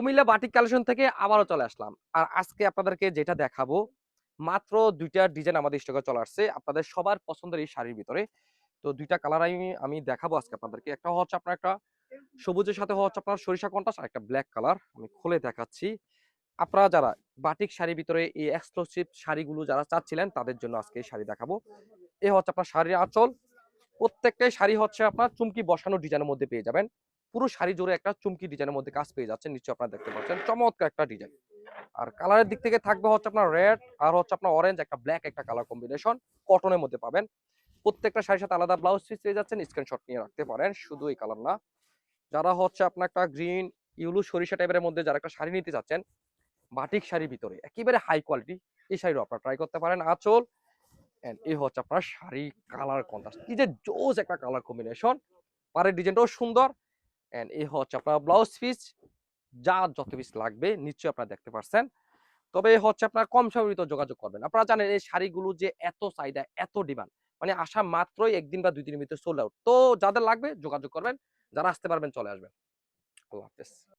Comilla batik collection থেকে আবারও চলে আসলাম। আর আজকে আপনাদেরকে যেটা দেখাবো, মাত্র দুইটা ডিজাইন আমাদের স্টকে চলে আসছে। আপনাদের সবার পছন্দের এই শাড়ির ভিতরে। তো দুইটা কালার আমি আমি দেখাবো আজকে আপনাদেরকে। একটা হচ্ছে আপনার একটা সবুজের সাথে হচ্ছে আপনার সরিষা কন্টাস আর একটা ব্ল্যাক কালার আমি খুলে দেখাচ্ছি। আপনারা যারা বাটিক শাড়ির ভিতরে এই এক্সক্লুসিভ শাড়িগুলো যারা চাচ্ছিলেন, তাদের জন্য আজকে এই শাড়ি দেখাবো। এ হচ্ছে আপনার শাড়ির আঁচল। প্রত্যেকটাই শাড়ি হচ্ছে আপনার চুমকি বসানো ডিজাইনের মধ্যে পেয়ে যাবেন। পুরো শাড়ি জোরে একটা চুমকি ডিজাইনের মধ্যে কাজ পেয়ে যাচ্ছেন নিশ্চয়ই আপনারা দেখতে পাচ্ছেন। চমৎকার একটা ডিজাইন আর কালারের দিক থেকে থাকবে হচ্ছে আপনার রেড আর হচ্ছে আপনার অরেঞ্জ একটা ব্ল্যাক একটা কালার কম্বিনেশন কটনের মধ্যে পাবেন। প্রত্যেকটা শাড়ির সাথে আলাদা ব্লাউজ পিস পেয়ে যাচ্ছেন স্ক্রিনশট নিয়ে রাখতে পারেন, শুধু এই কালার না। যারা হচ্ছে আপনার একটা গ্রিন ইউলু সরিষা টাইপের মধ্যে যারা একটা শাড়ি নিতে চাচ্ছেন বাটিক শাড়ির ভিতরে, একেবারে হাই কোয়ালিটি এই শাড়িও আপনারা ট্রাই করতে পারেন। আঁচল এন্ড এই হচ্ছে আপনার শাড়ি কালার কন্ট্রাস্ট কি যে জোস একটা কালার কম্বিনেশন পাড়ের ডিজাইনটাও সুন্দর এন্ড এই হচ্ছে আপনার ব্লাউজ পিস যা যত পিস লাগবে নিশ্চয়ই আপনারা দেখতে পারছেন। তবে হচ্ছে আপনার কম সময়ের যোগাযোগ করবেন। আপনারা জানেন এই শাড়িগুলো যে এত চাহিদা এত ডিমান্ড মানে আসা মাত্রই একদিন বা দুই দিনের ভিতরে সোল্ড আউট তো যাদের লাগবে যোগাযোগ করবেন, যারা আসতে পারবেন চলে আসবেন। আল্লাহ হাফেজ।